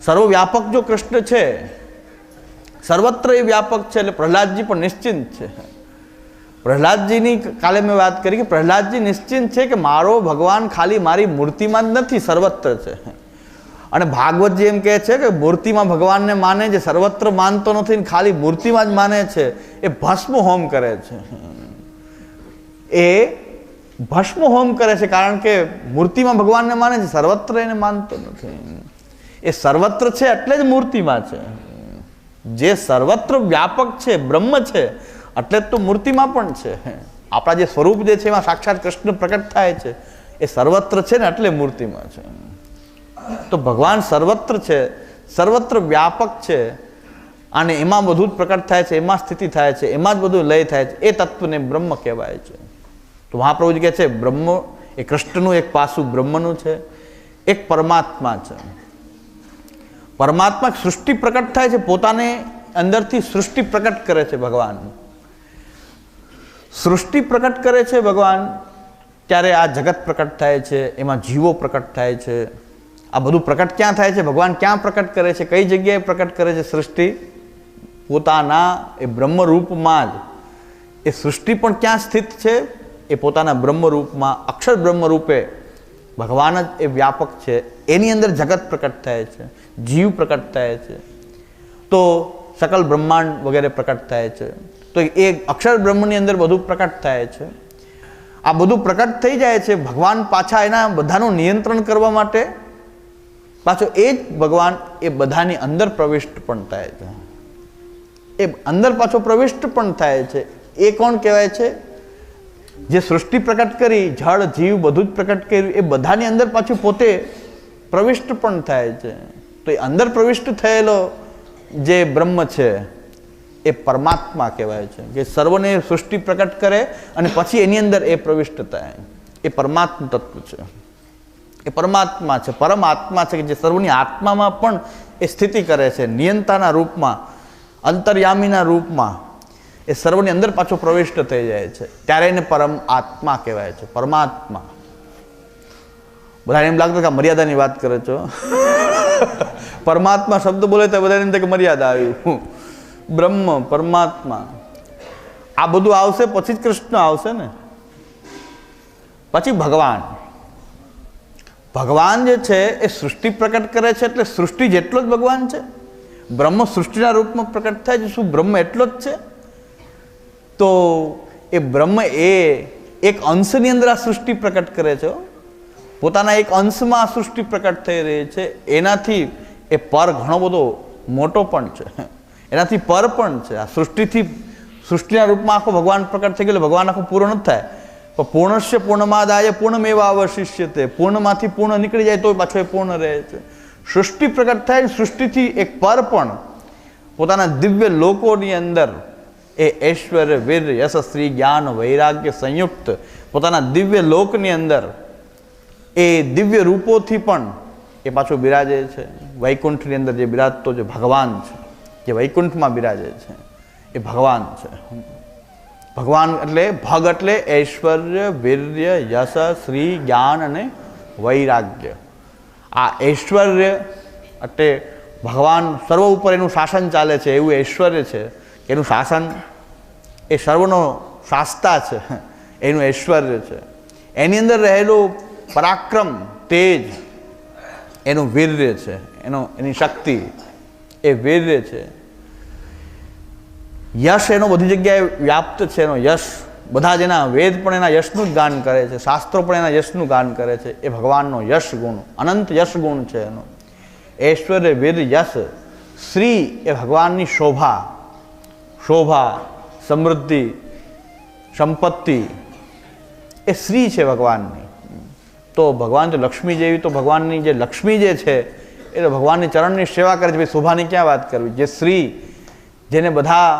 સર્વવ્યાપક જો કૃષ્ણ છે સર્વત્ર એ વ્યાપક છે એટલે પ્રહલાદજી પણ નિશ્ચિંત છે. પ્રહલાદજીની કાલે મેં વાત કરી કે પ્રહલાદજી નિશ્ચિંત છે કે મારો ભગવાન ખાલી મારી મૂર્તિમાં જ નથી, સર્વત્ર છે. અને ભાગવતજી એમ કહે છે કે મૂર્તિમાં ભગવાનને માને, જે સર્વત્ર માનતો નથી ને ખાલી મૂર્તિમાં જ માને છે, એ ભસ્મ હોમ કરે છે. એ ભસ્મ હોમ કરે છે કારણ કે મૂર્તિમાં ભગવાનને માને છે, સર્વત્ર એને માનતો નથી. એ સર્વત્ર છે એટલે જ મૂર્તિમાં છે. જે સર્વત્ર વ્યાપક છે, બ્રહ્મ છે, એટલે જ તો મૂર્તિમાં પણ છે. આપણા જે સ્વરૂપ જે છે એમાં સાક્ષાત કૃષ્ણ પ્રકટ થાય છે. એ સર્વત્ર છે ને એટલે મૂર્તિમાં છે. તો ભગવાન સર્વત્ર છે, સર્વત્ર વ્યાપક છે, અને એમાં બધું જ પ્રકટ થાય છે, એમાં સ્થિતિ થાય છે, એમાં જ બધું લય થાય છે, એ તત્વને બ્રહ્મ કહેવાય છે. તો મહાપ્રભુજી કહે છે, બ્રહ્મ એ કૃષ્ણનું એક પાસું બ્રહ્મનું છે, એક પરમાત્મા છે. પરમાત્મા સૃષ્ટિ પ્રકટ થાય છે, પોતાને અંદરથી સૃષ્ટિ પ્રકટ કરે છે ભગવાન. સૃષ્ટિ પ્રકટ કરે છે ભગવાન, ત્યારે આ જગત પ્રકટ થાય છે, એમાં જીવો પ્રકટ થાય છે. આ બધું પ્રકટ ક્યાં થાય છે? ભગવાન ક્યાં પ્રકટ કરે છે? કઈ જગ્યાએ પ્રકટ કરે છે સૃષ્ટિ? પોતાના એ બ્રહ્મરૂપમાં જ. એ સૃષ્ટિ પણ ક્યાં સ્થિત છે? એ પોતાના બ્રહ્મરૂપમાં, અક્ષર બ્રહ્મરૂપે ભગવાન જ એ વ્યાપક છે. એની અંદર જગત પ્રકટ થાય છે, જીવ પ્રકટ થાય છે. તો સકલ બ્રહ્માંડ વગેરે પ્રકટ થાય છે. તો એ અક્ષર બ્રહ્મની અંદર બધું પ્રકટ થાય છે. આ બધું પ્રકટ થઈ જાય છે ભગવાન પાછા એના બધાનું નિયંત્રણ કરવા માટે. પાછો એ જ ભગવાન એ બધાની અંદર પ્રવિષ્ટ પણ થાય છે. એ અંદર પાછો પ્રવિષ્ટ પણ થાય છે. એ કોણ કહેવાય છે? જે સૃષ્ટિ પ્રકટ કરી, જળ, જીવ બધું જ પ્રકટ કર્યું, એ બધાની અંદર પાછું પોતે પ્રવિષ્ટ પણ થાય છે. તો એ અંદર પ્રવિષ્ટ થયેલો જે બ્રહ્મ છે, એ પરમાત્મા કહેવાય છે. કે સર્વને સૃષ્ટિ પ્રકટ કરે અને પછી એની અંદર એ પ્રવિષ્ટ થાય. એ પરમાત્મ તત્વ છે. એ પરમાત્મા છે પરમાત્મા છે કે જે સર્વની આત્મામાં પણ એ સ્થિતિ કરે છે નિયંતાના રૂપમાં, અંતર્યામીના રૂપમાં એ સર્વની અંદર પાછો પ્રવિષ્ટ થઈ જાય છે. ત્યારે એને પરમ આત્મા કહેવાય છે, પરમાત્મા. બધાને એમ લાગતું કે મર્યાદાની વાત કરે છો. પરમાત્મા શબ્દ બોલે તો બધાને એમ કે મર્યાદા આવ્યું બ્રહ્મ, પરમાત્મા. આ બધું આવશે પછી જ કૃષ્ણ આવશે ને? પછી ભગવાન. ભગવાન જે છે એ સૃષ્ટિ પ્રકટ કરે છે એટલે સૃષ્ટિ જેટલો જ ભગવાન છે. બ્રહ્મ સૃષ્ટિના રૂપમાં પ્રકટ થાય છે, શું બ્રહ્મ એટલો જ છે? તો એ બ્રહ્મ એ એક અંશની અંદર આ સૃષ્ટિ પ્રકટ કરે છે પોતાના એક અંશમાં આ સૃષ્ટિ પ્રકટ થઈ રહી છે. એનાથી એ પર ઘણો બધો મોટો પણ છે. એનાથી પર પણ છે. આ સૃષ્ટિથી, સૃષ્ટિના રૂપમાં આખો ભગવાન પ્રકટ થઈ ગયો ભગવાન આખું પૂર્ણ નથી થાય. પણ પૂર્ણશ્ય પૂર્ણમાદાય પૂર્ણમેવા અવશિષ્ય તે પૂર્ણમાંથી પૂર્ણ નીકળી જાય તો પાછો એ પૂર્ણ રહે છે. સૃષ્ટિ પ્રકટ થાય સૃષ્ટિથી એક પર પણ પોતાના દિવ્ય લોકોની અંદર એ ઐશ્વર્ય વીર, યશસ્વી, જ્ઞાન, વૈરાગ્ય સંયુક્ત પોતાના દિવ્ય લોકની અંદર એ દિવ્ય રૂપોથી પણ એ પાછો બિરાજે છે. વૈકુંઠની અંદર જે બિરાજતો જે ભગવાન છે, જે વૈકુંઠમાં બિરાજે છે, એ ભગવાન છે. ભગવાન એટલે ભગ એટલે ઐશ્વર્ય, વીર્ય યશ શ્રી જ્ઞાન અને વૈરાગ્ય. આ ઐશ્વર્ય એટલે ભગવાન સર્વ ઉપર એનું શાસન ચાલે છે, એવું ઐશ્વર્ય છે એનું શાસન એ સર્વનો શાસ્તા છે. એનું ઐશ્વર્ય છે. એની અંદર રહેલું પરાક્રમ, તેજ, એનું વીર્ય છે. એનો, એની શક્તિ એ વીર્ય છે. યશ એનો બધી જગ્યાએ વ્યાપ્ત છે. એનો યશ બધા જ એના વેદ પણ એના યશનું જ ગાન કરે છે. શાસ્ત્રો પણ એના યશનું ગાન કરે છે. એ ભગવાનનો યશ ગુણ, અનંત યશ ગુણ છે એનો. ઐશ્વર્ય વીર યશ, શ્રી એ ભગવાનની શોભા શોભા સમૃદ્ધિ, સંપત્તિ, એ શ્રી છે ભગવાનની. તો ભગવાન જો લક્ષ્મી જેવી, તો ભગવાનની જે લક્ષ્મી જે છે, એ તો ભગવાનની ચરણની સેવા કરે છે. ભાઈ શોભાની ક્યાં વાત કરવી? જે શ્રી, જેને બધા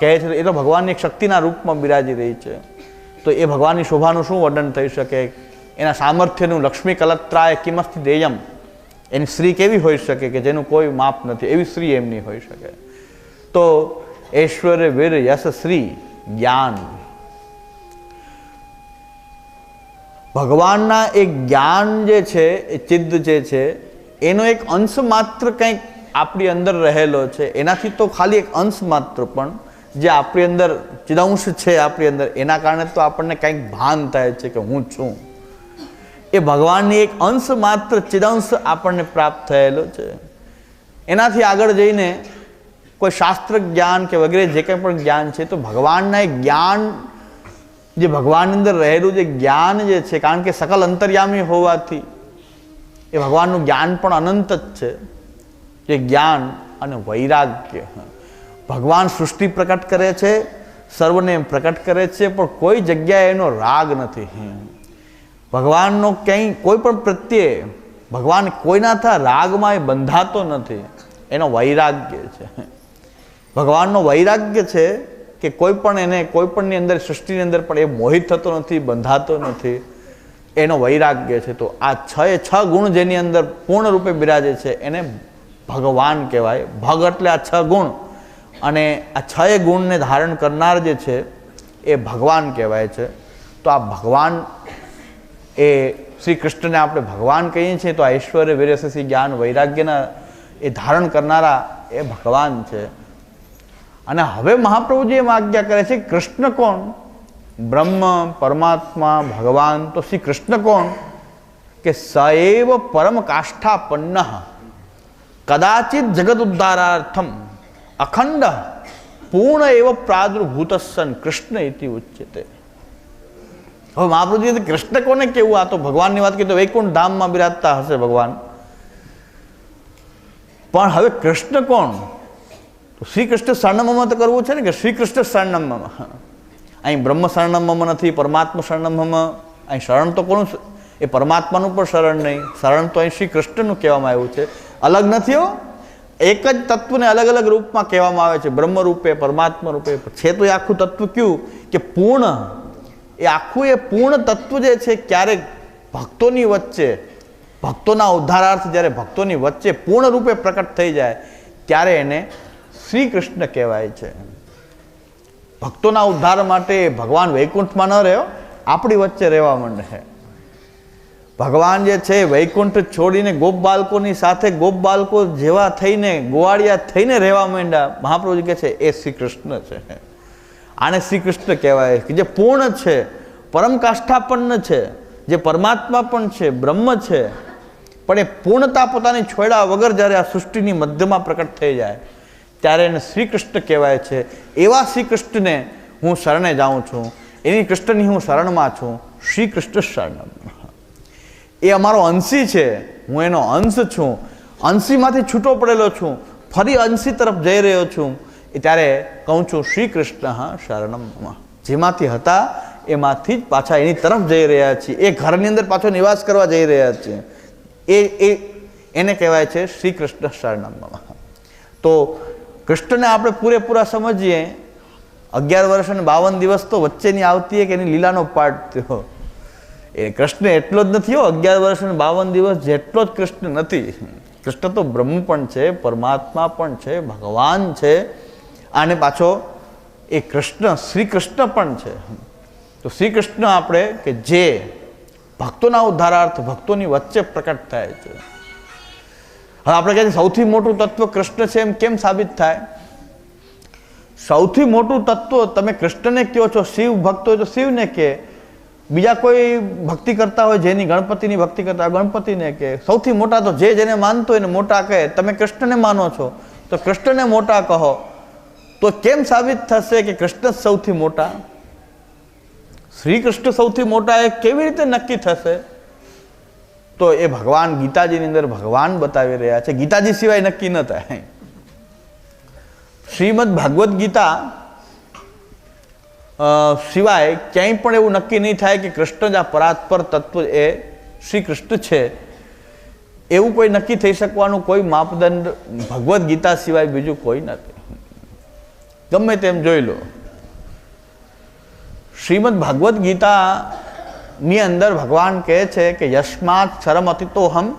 કહે છે, એ તો ભગવાનની એક શક્તિના રૂપમાં બિરાજી રહી છે. તો એ ભગવાનની શોભાનું શું વર્ણન થઈ શકે? એના સામર્થ્યનું લક્ષ્મી કલત્રાય કિમસ્તિ દેયમ એની સ્ત્રી કેવી હોઈ શકે કે જેનું કોઈ માપ નથી? એવી સ્ત્રી એમની હોઈ શકે. તો ઐશ્વર્ય વીર યશ શ્રી જ્ઞાન ભગવાનના એક જ્ઞાન જે છે, એ ચિદ્ધ જે છે, એનો એક અંશ માત્ર કંઈક આપણી અંદર રહેલો છે. એનાથી તો ખાલી એક અંશ માત્ર પણ જે આપણી અંદર ચિદાંશ છે આપણી અંદર, એના કારણે તો આપણને કંઈક ભાન થાય છે કે હું છું. એ ભગવાનની એક અંશ માત્ર ચિદાંશ આપણને પ્રાપ્ત થયેલો છે. એનાથી આગળ જઈને કોઈ શાસ્ત્ર જ્ઞાન કે વગેરે જે કંઈ પણ જ્ઞાન છે, તો ભગવાનના એ જ્ઞાન, જે ભગવાનની અંદર રહેલું જે જ્ઞાન જે છે, કારણ કે સકલ અંતર્યામી હોવાથી એ ભગવાનનું જ્ઞાન પણ અનંત જ છે. જે જ્ઞાન અને વૈરાગ્ય. ભગવાન સૃષ્ટિ પ્રકટ કરે છે, સર્વને પ્રકટ કરે છે, પણ કોઈ જગ્યાએ એનો રાગ નથી. ભગવાનનો ક્યાંય કોઈ પણ પ્રત્યે ભગવાન કોઈના થા રાગમાં એ બંધાતો નથી. એનો વૈરાગ્ય છે. ભગવાનનો વૈરાગ્ય છે કે કોઈ પણ એને કોઈ પણની અંદર, સૃષ્ટિની અંદર પણ એ મોહિત થતો નથી, બંધાતો નથી. એનો વૈરાગ્ય છે. તો આ છ એ છ ગુણ જેની અંદર પૂર્ણ રૂપે બિરાજે છે, એને ભગવાન કહેવાય. ભગ એટલે આ છ ગુણ. અને આ છ એ ગુણને ધારણ કરનાર જે છે, એ ભગવાન કહેવાય છે. તો આ ભગવાન એ શ્રી કૃષ્ણને આપણે ભગવાન કહીએ છીએ, તો આ ઐશ્વર્ય, વીરસી, જ્ઞાન, વૈરાગ્યના એ ધારણ કરનારા એ ભગવાન છે. અને હવે મહાપ્રભુજી એમ આજ્ઞા કરે છે, કૃષ્ણ કોણ? બ્રહ્મ, પરમાત્મા, ભગવાન તો શ્રી કૃષ્ણ કોણ? કે સએવ પરમ કાષ્ઠાપન્ન, કદાચિત જગત ઉદ્ધારાર્થમ અખંડ, પૂર્ણ એવ પ્રાદુર્ભૂત સન કૃષ્ણ ઇતિ ઉચ્યતે હવે મહાપ્રભુજી કૃષ્ણ કોને કેવું? આ તો ભગવાનની વાત તો વૈકુંઠ ધામમાં બિરાજતા હશે ભગવાન. પણ હવે કૃષ્ણ કોણ? શ્રી કૃષ્ણ શરણમમાં તો કરવું છે ને કે શ્રી કૃષ્ણ શરણમમાં. અહીં બ્રહ્મ શરણમમાં નથી, પરમાત્મા શરણમમાં. અહીં શરણ તો કોનું એ પરમાત્માનું પણ શરણ નહીં. શરણ તો અહીં શ્રી કૃષ્ણનું કહેવામાં આવ્યું છે. અલગ નથી હો. એક જ તત્વને અલગ અલગ રૂપમાં કહેવામાં આવે છે. બ્રહ્મ રૂપે, પરમાત્મા રૂપે. છે તો એ આખું તત્વ કયું? કે પૂર્ણ. એ આખું એ પૂર્ણ તત્વ જે છે ક્યારેક ભક્તોની વચ્ચે, ભક્તોના ઉદ્ધારાર્થ જ્યારે ભક્તોની વચ્ચે પૂર્ણ રૂપે પ્રકટ થઈ જાય, ત્યારે એને શ્રી કૃષ્ણ કહેવાય છે. ભક્તોના ઉદ્ધાર માટે ભગવાન વૈકુંઠમાં ન રહ્યો, આપણી વચ્ચે રહેવા માંડે. ભગવાન જે છે, વૈકુંઠ છોડીને ગોપ બાળકોની સાથે ગોપ બાળકો જેવા થઈને, ગોવાળિયા થઈને રહેવા માંડ્યા, મહાપ્રભુજી કહે છે, એ શ્રી કૃષ્ણ છે. આને શ્રી કૃષ્ણ કહેવાય કે જે પૂર્ણ છે, પરમ કાષ્ઠાપન્ન છે, જે પરમાત્મા પણ છે, બ્રહ્મ છે. પણ એ પૂર્ણતા પોતાની છોડ્યા વગર જ્યારે આ સૃષ્ટિની મધ્યમાં પ્રકટ થઈ જાય ત્યારે એને શ્રી કૃષ્ણ કહેવાય છે. એવા શ્રી કૃષ્ણને હું શરણે જાઉં છું. એની કૃષ્ણની હું શરણમાં છું. શ્રી કૃષ્ણ એ અમારો અંશી છે. હું એનો અંશ છું. અંશીમાંથી છૂટો પડેલો છું. ફરી અંશી તરફ જઈ રહ્યો છું. એ ત્યારે કહું છું શ્રી કૃષ્ણ શરણમ. જેમાંથી હતા, એમાંથી જ પાછા એની તરફ જઈ રહ્યા છીએ. એ ઘરની અંદર પાછો નિવાસ કરવા જઈ રહ્યા છીએ. એ એ, એને કહેવાય છે શ્રી કૃષ્ણ શરણમ. તો કૃષ્ણને આપણે પૂરેપૂરા સમજીએ, અગિયાર વર્ષ અને બાવન દિવસ તો વચ્ચેની આવતી એક એની લીલાનો પાઠ થયો. એ કૃષ્ણ એટલો જ નથી હો, અગિયાર વર્ષ અને બાવન દિવસ જેટલો જ કૃષ્ણ નથી. કૃષ્ણ તો બ્રહ્મ પણ છે, પરમાત્મા પણ છે, ભગવાન છે અને પાછો એ કૃષ્ણ, શ્રી કૃષ્ણ પણ છે. તો શ્રી કૃષ્ણ આપણે કે જે ભક્તોના ઉદ્ધારાર્થ ભક્તોની વચ્ચે પ્રકટ થાય છે. હવે આપણે કહીએ સૌથી મોટું તત્વ કૃષ્ણ છે એમ કેમ સાબિત થાય? સૌથી મોટું તત્વ તમે કૃષ્ણને કહો છો, શિવ ભક્ત હોય તો શિવને કે બીજા કોઈ ભક્તિ કરતા હોય જેની ગણપતિની ભક્તિ કરતા હોય ગણપતિને કે સૌથી મોટા તો જે જેને માનતો હોય એને મોટા કહે. તમે કૃષ્ણને માનો છો, તો કૃષ્ણને મોટા કહો. તો કેમ સાબિત થશે કે કૃષ્ણ સૌથી મોટા? શ્રી કૃષ્ણ સૌથી મોટા એ કેવી રીતે નક્કી થશે? તો એ ભગવાન ગીતાજીની અંદર ભગવાન બતાવી રહ્યા છે. ગીતાજી સિવાય નક્કી ન થાય. શ્રીમદ ભાગવત ગીતા સિવાય ક્યાંય પણ એવું નક્કી નહીં થાય કે કૃષ્ણ જ આ પરાત્પર તત્વ એ શ્રી કૃષ્ણ છે. એવું કોઈ નક્કી થઈ શકવાનું કોઈ માપદંડ ભગવદ્ ગીતા સિવાય બીજું કોઈ નથી. ગમે તેમ જોઈ લો. શ્રીમદ ભાગવદ્ ગીતાની અંદર ભગવાન કહે છે કે યસ્માત શરમ અતિતોહમ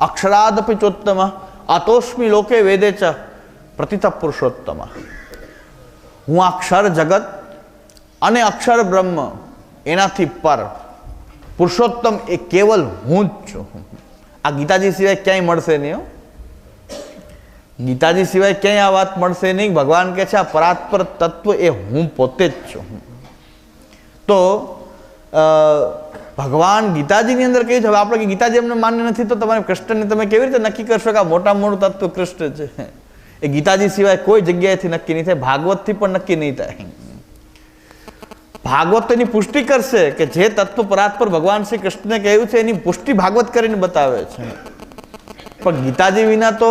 અક્ષરાદપી ચોત્તમ અતોષ્મી લોકે વેદે ચ પ્રતિત પુરુષોત્તમ. હું અક્ષર જગત અને અક્ષર બ્રહ્મ એનાથી પર, પુરુષોત્તમ એ કેવલ હું જ છું. આ ગીતાજી સિવાય ક્યાંય મળશે નહીં ગીતાજી સિવાય ક્યાંય આ વાત મળશે નહીં. ભગવાન કહે છે આ પરાત્પર તત્વ એ હું પોતે જ છું. તો ભગવાન ગીતાજીની અંદર કહ્યું છે. હવે આપણે ગીતાજી એમને માન્ય નથી, તો તમારે કૃષ્ણને તમે કેવી રીતે નક્કી કરશો કે આ મોટા મોટું તત્વ કૃષ્ણ છે? એ ગીતાજી સિવાય કોઈ જગ્યાએથી નક્કી નહીં થાય, ભાગવતથી પણ નક્કી નહીં થાય. ભાગવત એની પુષ્ટિ કરશે કે જે તત્વ પરાત્પર ભગવાન શ્રી કૃષ્ણને કહ્યું છે, એની પુષ્ટિ ભાગવત કરીને બતાવે છે. પણ ગીતાજી વિના તો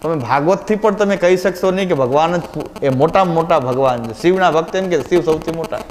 તમે ભાગવતથી પણ તમે કહી શકશો નહીં કે ભગવાન જ એ મોટા મોટા ભગવાન છે. શિવના ભક્ત એમ કે શિવ સૌથી મોટા.